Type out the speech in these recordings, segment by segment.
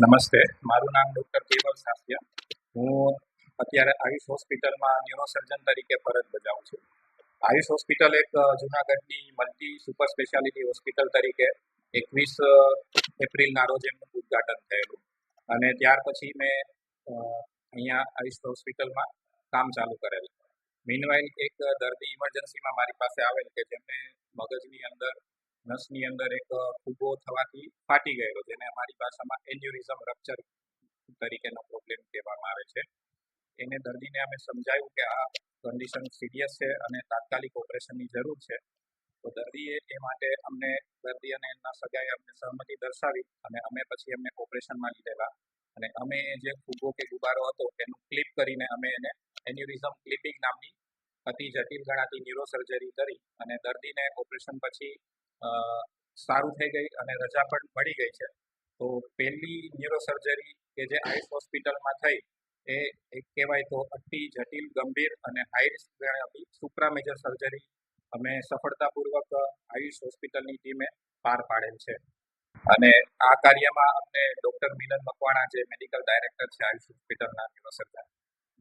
નમસ્તે. મારું નામ ડૉક્ટર કેવલ સાસિયા હું અત્યારે આયુષ હોસ્પિટલમાં ન્યુરોસર્જન તરીકે ફરજ બજાવું છું. આયુષ હોસ્પિટલ એક જૂનાગઢની મલ્ટી સુપર સ્પેશિયાલિટી હોસ્પિટલ તરીકે એકવીસ એપ્રિલના રોજ એમનું ઉદ્ઘાટન થયેલું. અને ત્યાર પછી મેં અહીંયા આયુષ હોસ્પિટલમાં કામ ચાલુ કરેલું. મીનવાઇલ એક દર્દી ઇમરજન્સીમાં મારી પાસે આવેલ કે જેમને મગજની અંદર નસની અંદર એક ફૂગો થવાથી ફાટી ગયેલો, જેને અમારી ભાષામાં એન્યુરિઝમ રપ્ચર તરીકેનો પ્રોબ્લેમ કહેવામાં આવે છે. એને દર્દીને અમે સમજાયું કે આ કન્ડિશન સિરિયસ છે અને તાત્કાલિક ઓપરેશનની જરૂર છે. તો દર્દીએ એ માટે અમને, દર્દી અને એમના સગાએ અમને સહમતિ દર્શાવી અને અમે પછી એમને ઓપરેશનમાં લીધેલા. અને અમે જે ફૂગો કે ગુબારો હતો, એનું ક્લિપ કરીને અમે એને એન્યુરિઝમ ક્લિપિંગ નામની અતિ જટિલ ગણાતી ન્યુરો સર્જરી કરી અને દર્દીને ઓપરેશન પછી સારું થઈ ગઈ અને રજા પણ મળી ગઈ છે. તો પહેલી ન્યુરો સર્જરી કે જે આઈસ હોસ્પિટલમાં થઈ, એ એક કહેવાય તો અતિ જટિલ, ગંભીર અને હાઈ રિસ્ક ગણાતી સુપ્રા મેજર સર્જરી અમે સફળતાપૂર્વક આયુષ હોસ્પિટલની ટીમે પાર પાડેલ છે. અને આ કાર્યમાં અમને ડૉક્ટર મિલન મકવાણા, જે મેડિકલ ડાયરેક્ટર છે આયુષ હોસ્પિટલના neurosurgeon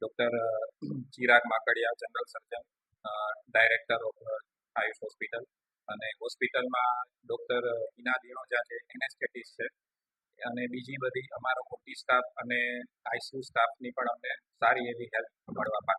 doctor Chirag Makadia, general surgeon director of Ayush hospital અને હોસ્પિટલમાં ડૉક્ટર હિના દિણોજા છે એનેસ્થેટિસ છે. અને બીજી બધી અમારો ઓટી સ્ટાફ અને આઈસીયુ સ્ટાફની પણ અમને સારી એવી હેલ્પ મળવા છે